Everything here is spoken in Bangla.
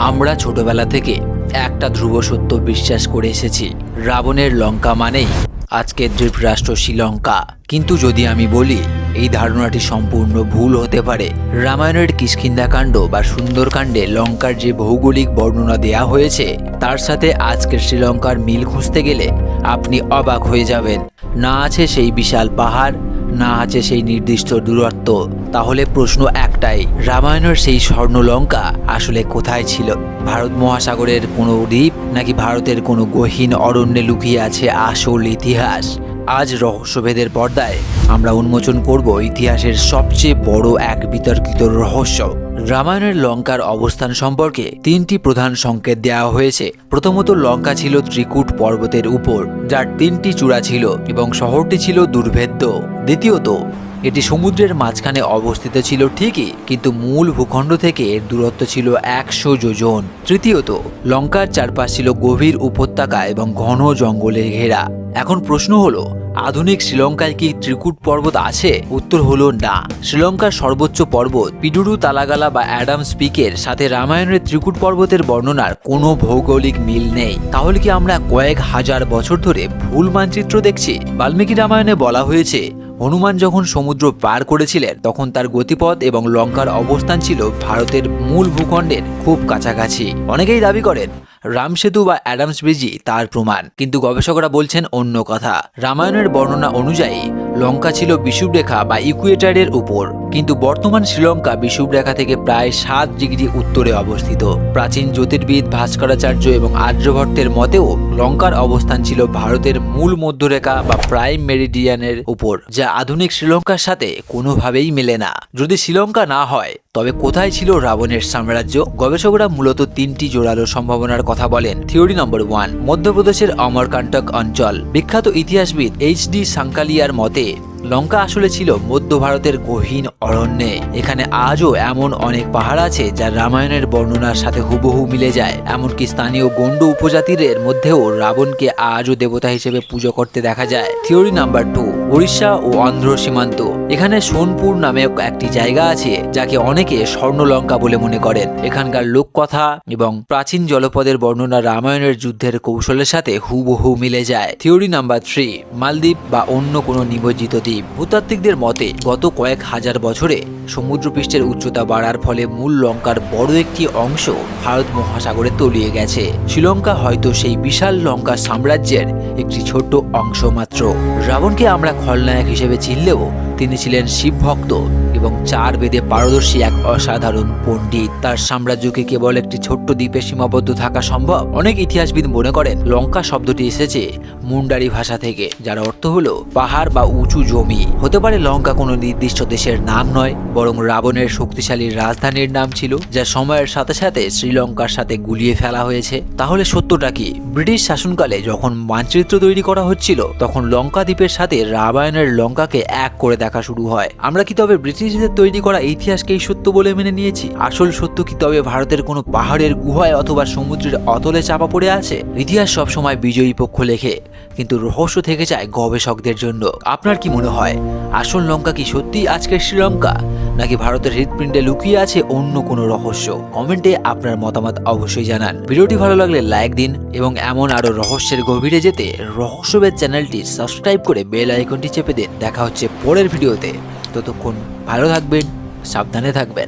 আমরা ছোটবেলা থেকে একটা ধ্রুব সত্য বিশ্বাস করে এসেছি। রাবণের লঙ্কা মানেই আজকের দ্বীপরাষ্ট্র শ্রীলঙ্কা। কিন্তু যদি আমি বলি, এই ধারণাটি সম্পূর্ণ ভুল হতে পারে। রামায়ণের কিষ্কিন্ধাকাণ্ড বা সুন্দরকাণ্ডে লঙ্কার যে ভৌগোলিক বর্ণনা দেয়া হয়েছে, তার সাথে আজকের শ্রীলঙ্কার মিল খুঁজতে গেলে আপনি অবাক হয়ে যাবেন। না আছে সেই বিশাল পাহাড় না আছে সেই নির্দিষ্ট দূরত্ব, তাহলে প্রশ্ন একটাই, রামায়ণের সেই স্বর্ণলঙ্কা আসলে কোথায় ছিল? ভারত মহাসাগরের কোনো দ্বীপ নাকি ভারতের কোনো গহীন অরণ্যে লুকিয়ে আছে আসল ইতিহাস? আজ রহস্যভেদের পর্দায় আমরা উন্মোচন করব ইতিহাসের সবচেয়ে বড় এক বিতর্কিত রহস্য। রামায়ণের লঙ্কার অবস্থান সম্পর্কে তিনটি প্রধান সংকেত দেওয়া হয়েছে। প্রথমত, লঙ্কা ছিল ত্রিকুট পর্বতের উপর, যার তিনটি চূড়া ছিল এবং শহরটি ছিল দুর্ভেদ্য। দ্বিতীয়ত, এটি সমুদ্রের মাঝখানে অবস্থিত ছিল ঠিকই, কিন্তু মূল ভূখণ্ড থেকে এর দূরত্ব ছিল একশো যোজন। তৃতীয়ত, লঙ্কার চারপাশ ছিল গভীর উপত্যকা এবং ঘন জঙ্গলে ঘেরা। এখন প্রশ্ন হলো আধুনিক শ্রীলঙ্কায় কি ত্রিকুট পর্বত আছে? উত্তর হলো না। শ্রীলঙ্কার সর্বোচ্চ পর্বত পিডুরু, তালাগালা বা অ্যাডাম স্পিকের সাথে রামায়ণের ত্রিকুট পর্বতের বর্ণনার কোনো ভৌগোলিক মিল নেই। তাহলে কি আমরা কয়েক হাজার বছর ধরে ভুল মানচিত্র দেখছি? বাল্মীকি রামায়ণে বলা হয়েছে হনুমান যখন সমুদ্র পার করেছিলেন, তখন তার গতিপথ এবং লঙ্কার অবস্থান ছিল ভারতের মূল ভূখণ্ডের খুব কাছাকাছি। অনেকেই দাবি করেন রাম সেতু বা অ্যাডামস ব্রিজই তার প্রমাণ। কিন্তু গবেষকরা বলছেন অন্য কথা। রামায়ণের বর্ণনা অনুযায়ী, লঙ্কা ছিল বিষুবরেখা বা ইকুয়েটারের উপর। কিন্তু বর্তমান শ্রীলঙ্কা বিষুবরেখা থেকে প্রায় সাত ডিগ্রি উত্তরে অবস্থিত। প্রাচীন জ্যোতির্বিদ ভাস্করাচার্য এবং আর্যভট্টের মতেও লঙ্কার অবস্থান ছিল ভারতের মূল মধ্যরেখা বা প্রাইম মেরিডিয়ানের উপর, যা আধুনিক শ্রীলঙ্কার সাথে কোনোভাবেই মেলে না। যদি শ্রীলঙ্কা না হয় তবে কোথায় ছিল রাবণের সাম্রাজ্য? গবেষকরা মূলত তিনটি জোরালো সম্ভাবনার কথা বলেন। থিওরি নম্বর ওয়ান, মধ্যপ্রদেশের অমরকান্টক অঞ্চল। বিখ্যাত ইতিহাসবিদ এইচ ডি সাংকালিয়ার মতে, লঙ্কা আসলে ছিল মধ্য ভারতের গহীন অরণ্যে। এখানে আজও এমন অনেক পাহাড় আছে যা রামায়ণের বর্ণনার সাথে হুবহু মিলে যায়। এমনকি স্থানীয় গন্ড উপজাতিদের মধ্যেও রাবণকে আজও দেবতা হিসেবে পুজো করতে দেখা যায়। থিওরি নাম্বার টু উড়িষ্যা ও অন্ধ্র সীমান্ত। এখানে সোনপুর নামে একটি জায়গা আছে যাকে অনেকে স্বর্ণলঙ্কা বলে মনে করেন। এখানকার লোককথা এবং প্রাচীন জলপদের বর্ণনা রামায়ণের যুদ্ধের কৌশলের সাথে হুবহু মিলে যায়। থিওরি নাম্বার থ্রি, মালদ্বীপ বা অন্য কোনো নিমজ্জিত দ্বীপ। ভূতাত্ত্বিকদের মতে, গত কয়েক হাজার বছরে সমুদ্রপৃষ্ঠের উচ্চতা বাড়ার ফলে মূল লঙ্কার বড় একটি অংশ ভারত মহাসাগরে তলিয়ে গেছে। শ্রীলঙ্কা হয়তো সেই বিশাল লঙ্কা সাম্রাজ্যের একটি ছোট্ট অংশ মাত্র। রাবণকে আমরা খলনায়ক হিসেবে চিনলেও তিনি ছিলেন শিব ভক্ত এবং চার বেদে পারদর্শী এক অসাধারণ পণ্ডিত। তার সাম্রাজ্যকে কেবল একটি ছোট্ট দ্বীপে সীমাবদ্ধ থাকা সম্ভব, অনেক ইতিহাসবিদ মনে করেন লঙ্কা শব্দটি এসেছে মুন্ডারি ভাষা থেকে, যার অর্থ হলো পাহাড় বা উঁচু জমি। হতে পারে লঙ্কা কোনো নির্দিষ্ট দেশের নাম নয়, বরং রাবণের শক্তিশালী রাজধানীর নাম ছিল, যা সময়ের সাথে সাথে শ্রীলঙ্কার সাথে গুলিয়ে ফেলা হয়েছে। তাহলে সত্যটা কি? ব্রিটিশ শাসনকালে যখন মানচিত্র তৈরি করা হচ্ছিল, তখন লঙ্কা দ্বীপের সাথে রামায়ণের লঙ্কাকে এক করে দেখা শুরু হয়। আমরা কি তবে ব্রিটিশদের তৈরি করা ইতিহাসকেই সত্য বলে মেনে নিয়েছি? আসল সত্য কি তবে ভারতের কোনো পাহাড়ের গুহায় অথবা সমুদ্রের অতলে চাপা পড়ে আছে? ইতিহাস সবসময় বিজয়ী পক্ষ লেখে, কিন্তু রহস্য থেকে যায় গবেষকদের জন্য। আপনার কি মনে হয়, আসল লঙ্কা কি সত্যি আজকের শ্রীলঙ্কা? নাকি ভারতের হৃদপিণ্ডে লুকিয়ে আছে অন্য কোনো রহস্য? কমেন্টে আপনার মতামত অবশ্যই জানান। ভিডিওটি ভালো লাগলে লাইক দিন এবং এমন আরও রহস্যের গভীরে যেতে রহস্যবেদ চ্যানেলটি সাবস্ক্রাইব করে বেল আইকনটি চেপে দিন। দেখা হচ্ছে পরের ভিডিওতে। ততক্ষণ ভালো থাকবেন, সাবধানে থাকবেন।